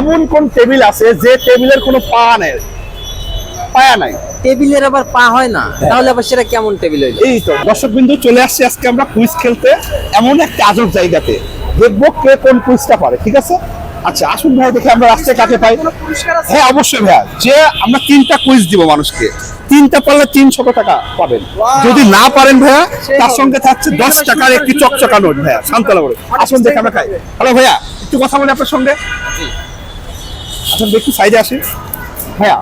এমন কোন টেবিল আছে যে টেবিলের কোনো পা নেই? পায়া নাই। টেবিলের আবার পা হয় না? তাহলে আবার সেটা কেমন টেবিল হইল? এই তো দর্শক বিন্দু চলে আসছে আজকে আমরা কুইজ খেলতে এমন একটা আজব জায়গাতে। দেখব কে কোন কুইজটা পারে ঠিক আছে? আচ্ছা আসুন ভাই দেখে আমরা রাস্তায় কাকে পাই। হ্যাঁ অবশ্যই ভাইয়া। যে আমরা তিনটা কুইজ দিব মানুষকে তিনটা পারলে তিনশত টাকা পাবেন। যদি না পারেন ভাইয়া তার সঙ্গে থাকছে দশ টাকার একটি চকচকা নোট ভাইয়া। শান্তলা করে আসুন দেখে আমরা খাই। হ্যালো ভাইয়া একটু কথা বলি আপনার সঙ্গে। আসুন একটু সাইডে আসি। ভাইয়া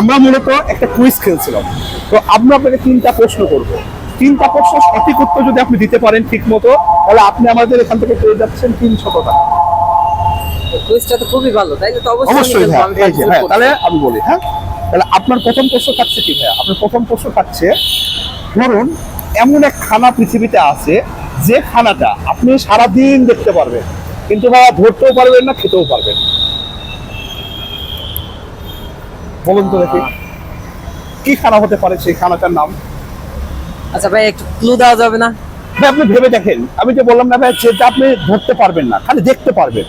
আমরা মূলত একটা কুইজ খেলছিলাম। তো আমরা আপনাকে তিনটা প্রশ্ন করব। তিনটা প্রশ্ন সঠিক উত্তর যদি আপনি দিতে পারেন ঠিক মতো তাহলে আপনি আমাদের এখান থেকে পেয়ে যাচ্ছেন তিনশত টাকা। কুইজটা তো খুবই ভালো তো অবশ্যই হ্যাঁ তাহলে আমি বলি হ্যাঁ? তাহলে আপনার প্রথম প্রশ্ন থাকছে কি ভাইয়া? আপনার প্রথম প্রশ্ন থাকছে ধরুন এমন এক খানা পৃথিবীতে আছে যে খানাটা আপনি সারাদিন দেখতে পারবেন। কিন্তু ভাইয়া ধরতেও পারবেন না খেতেও পারবেন। বলুন তো দেখি। কি খানা হতে পারে সেই খানাটার নাম? আচ্ছা ভাই একটু ক্লু দেওয়া যাবে না? ভাই আপনি ভেবে দেখেন। আমি যে বললাম না ভাই যেটা আপনি ধরতে পারবেন না খালি দেখতে পারবেন।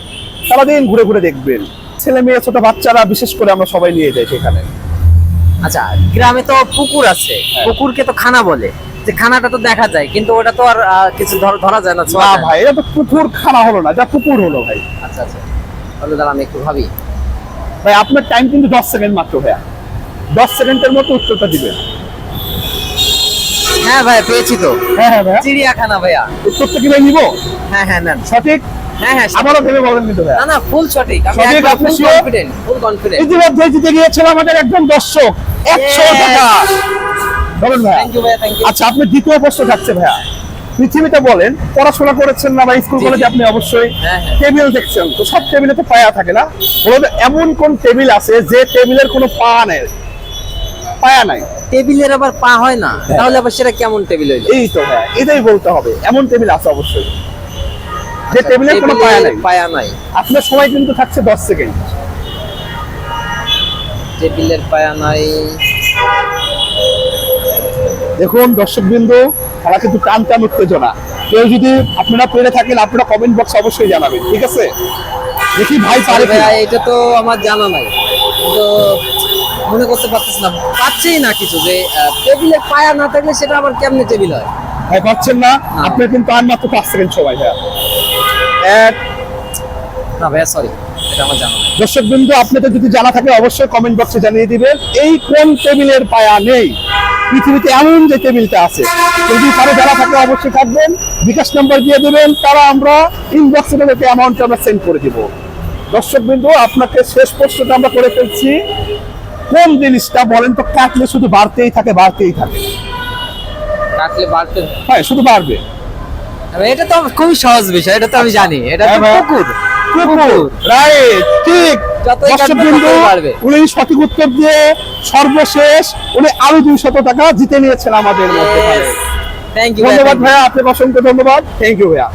সারাদিন ঘুরে ঘুরে দেখবেন। ছেলে মেয়ে ছোট বাচ্চারা বিশেষ করে আমরা সবাই নিয়ে যাই সেখানে। আচ্ছা গ্রামে তো পুকুর আছে। হ্যাঁ। পুকুরকে তো খানা বলে। যে খানাটা তো দেখা যায় কিন্তু ওটা তো আর কিছু ধর- ধরা যায় না। ভাই এটা তো পুকুর খানা হলো না এটা পুকুর হলো ভাই। আচ্ছা আচ্ছা। তাহলে দাঁড়া আমি একটু ভাবি। ভাই আপনার টাইম কিন্তু দশ সেকেন্ড মাত্র ভাইয়া। দশ সেকেন্ডের মতো উত্তরটা দিবেন। হ্যাঁ ভাই পেয়েছি তো। হ্যাঁ হ্যাঁ ভাইয়া। চিড়িয়াখানা ভাইয়া। উত্তরটা কি ভাই নিবো? হ্যাঁ হ্যাঁ নেন। সঠিক? হ্যাঁ হ্যাঁ সঠিক। আমারও ভেবে বলেন কিন্তু ভাইয়া। না না ফুল সঠিক। আমি সঠিক, একদম আপনি কনফিডেন্ট ফুল কনফিডেন্ট ইতিমধ্যে জিতে গিয়েছিল আমাদের একজন দর্শক একশো টাকা। বলেন ভাইয়া। থ্যাংক ইউ ভাইয়া থ্যাংক ইউ আচ্ছা আপনি দ্বিতীয় প্রশ্ন থাকছে ভাইয়া। পৃথিবীতে বলেন পড়াশোনা করেছেন না বা স্কুল কলেজে আপনি অবশ্যই হ্যাঁ, হ্যাঁ। টেবিল দেখছেন তো সব টেবিলে তো পায়া থাকে না। বলুন এমন কোন টেবিল আছে যে টেবিলের কোনো পা নেই? পায়া নাই। টেবিলের আবার পা হয় না? তাহলে আবার সেটা কেমন টেবিল হইল? এই তো হ্যাঁ এটাই বলতে হবে। এমন টেবিল আছে অবশ্যই। যে টেবিলের কোনো পায়া নাই। পায়া নাই। আপনার সময় কিন্তু থাকছে দশ সেকেন্ড। টেবিলের পায়া নাই। দেখুন দর্শক বিন্দু খেলা কিন্তু টান টান উত্তেজনা। কেউ যদি আপনারা পেরে থাকেন আপনারা কমেন্ট বক্স অবশ্যই জানাবেন ঠিক আছে? দেখি ভাই পারে এটা তো আমার জানা নাই। তো মনে করতে পারতেছি না পাচ্ছেই না কিছু যে টেবিলে পায়া না থাকলে সেটা আবার কেমনে টেবিল হয়? ভাই পাচ্ছেন না? আপনার কিন্তু আর মাত্র পাঁচ সেকেন্ড সময় ভাইয়া। এক। না ভাইয়া সরি এটা আমার জানা নাই। দর্শক বিন্দু আপনাদের যদি জানা থাকে অবশ্যই কমেন্ট বক্সে জানিয়ে দিবেন এই কোন টেবিলের পায়া নেই? পৃথিবীতে এমন যে টেবিলটা আছে যদি কারও যারা থাকে অবশ্যই থাকবেন। বিকাশ নাম্বার দিয়ে দেবেন তারা আমরা ইনবক্সে তাদেরকে অ্যামাউন্ট আমরা সেন্ড করে দিব। দর্শক বিন্দু আপনাকে শেষ প্রশ্নটা আমরা করে ফেলছি। কোন জিনিসটা বলেন তো কাটলে শুধু বাড়তেই থাকে বাড়তেই থাকে। কাটলে বাড়তে হ্যাঁ শুধু বাড়বে। আরে এটা তো খুবই সহজ বিষয় এটা তো আমি জানি। এটা তো। পুকুর। কুকুর রাইট ঠিক। উনি সঠিক উত্তর দিয়ে সর্বশেষ উনি আরও দুইশত টাকা জিতে নিয়েছেন আমাদের মধ্যে। থ্যাংক ইউ ধন্যবাদ ভাইয়া আপনাকে অসংখ্য ধন্যবাদ। থ্যাংক ইউ ভাইয়া।